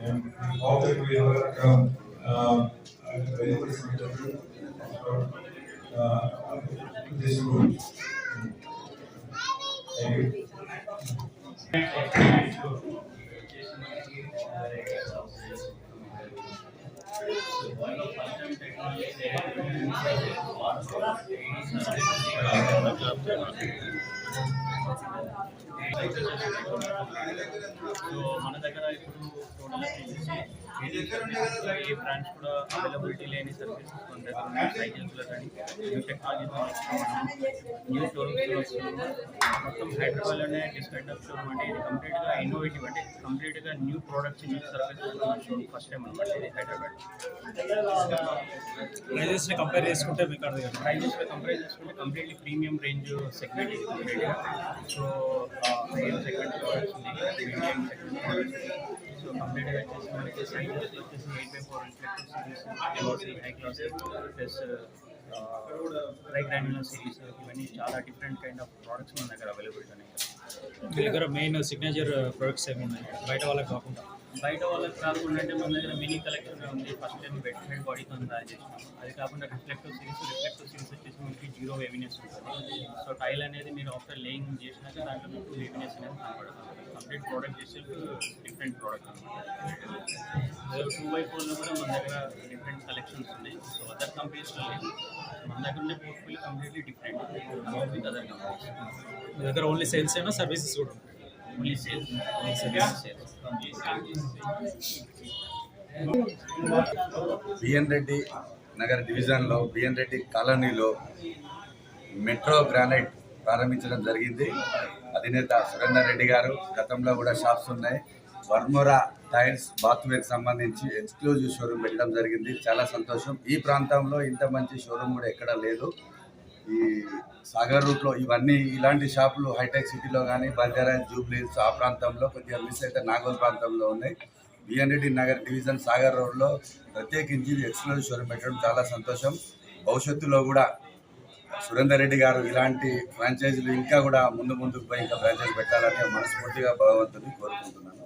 And that we have come uh, this room. మన దగ్గర ఇప్పుడు ఈ బ్రాంచ్ కూడా అవైలబిలిటీ లేని సర్వీసెస్ మన దగ్గర ఉన్నాయి. సైకిల్స్లో కానీ టెక్నాలజీ న్యూ షోరూమ్స్ వస్తున్నాము మొత్తం హైదరాబాద్లోనే డిస్కౌంట్ ఆఫ్ షోరూమ్ అంటే ఇది కంప్లీట్గా ఇన్నోవేటివ్ అంటే కంప్లీట్గా new products new services showroom first time అనమాట ఇది హైదరాబాద్ ప్రైజెస్ ని కంపేర్ చేసుకుంటే మీకు అర్థం ప్రైజెస్ కంపేర్ చేసుకుంటే కంప్లీట్లీ ప్రీమియం రేంజ్ సెగ్మెంట్ ఇది కంప్లీట్గా సో హైఎం సెగ్మెంట్ ప్రోడక్ట్స్ ఉంది మీడియం సెగ్మెంట్ ప్రోడక్ట్స్ సో కంప్లీట్గా వచ్చేసి మనకి సైజెస్ వచ్చేసి eight by four series LOC high class plus dry granular series ఇవన్నీ చాలా డిఫరెంట్ కైండ్ ఆఫ్ ప్రోడక్ట్స్ మన దగ్గర అవైలబిలిటీ ఉన్నాయి. మీ దగ్గర మెయిన్ సిగ్నేచర్ ప్రొడక్ట్స్ ఏమి ఉన్నాయి? బయట వాళ్ళకి కాకుండా. బయట వాళ్ళకి కాకుండా అంటే మన దగ్గర మినీ కలెక్షన్ ఉంది. ఫస్ట్ టైం బెడ్ హెడ్ బాడీతో తయారు చేసినాం. అది కాకుండా reflective series reflective series zero waviness ఉంటుంది సో టైల్ అనేది మీరు ఆఫ్టర్ లేయింగ్ చేసినాక దాంట్లో మీకు వెవినెస్ అనేది కనపడుతుంది కంప్లీట్ ప్రోడక్ట్ చేసి డిఫరెంట్ ప్రోడక్ట్ అనమాట సో టూ బై ఫోర్లో కూడా మన దగ్గర డిఫరెంట్ కలెక్షన్స్ ఉన్నాయి. సో అదర్ కంపెనీస్లో లేదు మన దగ్గర ఉండే portfolio completely different with other companies మీ దగ్గర ఓన్లీ సేల్స్ అయినా సర్వీసెస్ కూడా only sales sales sales BN Reddy Nagar డివిజన్లో బిఎన్ రెడ్డి కాలనీలో మెట్రో గ్రానైట్ ప్రారంభించడం జరిగింది. అధినేత సురేందర్ రెడ్డి గారు గతంలో కూడా షాప్స్ ఉన్నాయి. వర్మోరా టైల్స్ బాత్వేర్కి సంబంధించి ఎక్స్క్లూజివ్ షోరూమ్ పెట్టడం జరిగింది. చాలా సంతోషం. ఈ ప్రాంతంలో ఇంత మంచి షోరూమ్ కూడా ఎక్కడా లేదు. ఈ సాగర్ రూట్లో ఇవన్నీ ఇలాంటి షాపులు హైటెక్ సిటీలో కానీ బంజారా జూబ్లీస్ ఆ ప్రాంతంలో కొద్దిగా మిస్ అయితే నాగోల్ ప్రాంతంలో ఉన్నాయి. బిఎన్ రెడ్డి నగర్ డివిజన్ సాగర్ రోడ్లో ప్రత్యేకించి ఎక్స్క్లూజివ్ షోరూమ్ పెట్టడం చాలా సంతోషం. భవిష్యత్తులో కూడా సురేందర్ రెడ్డి గారు ఇలాంటి ఫ్రాంచైజీలు ఇంకా కూడా ముందు ముందుకు పోయి ఇంకా ఫ్రాంచైజీ పెట్టాలని మనస్ఫూర్తిగా భగవంతుని కోరుకుంటున్నాను.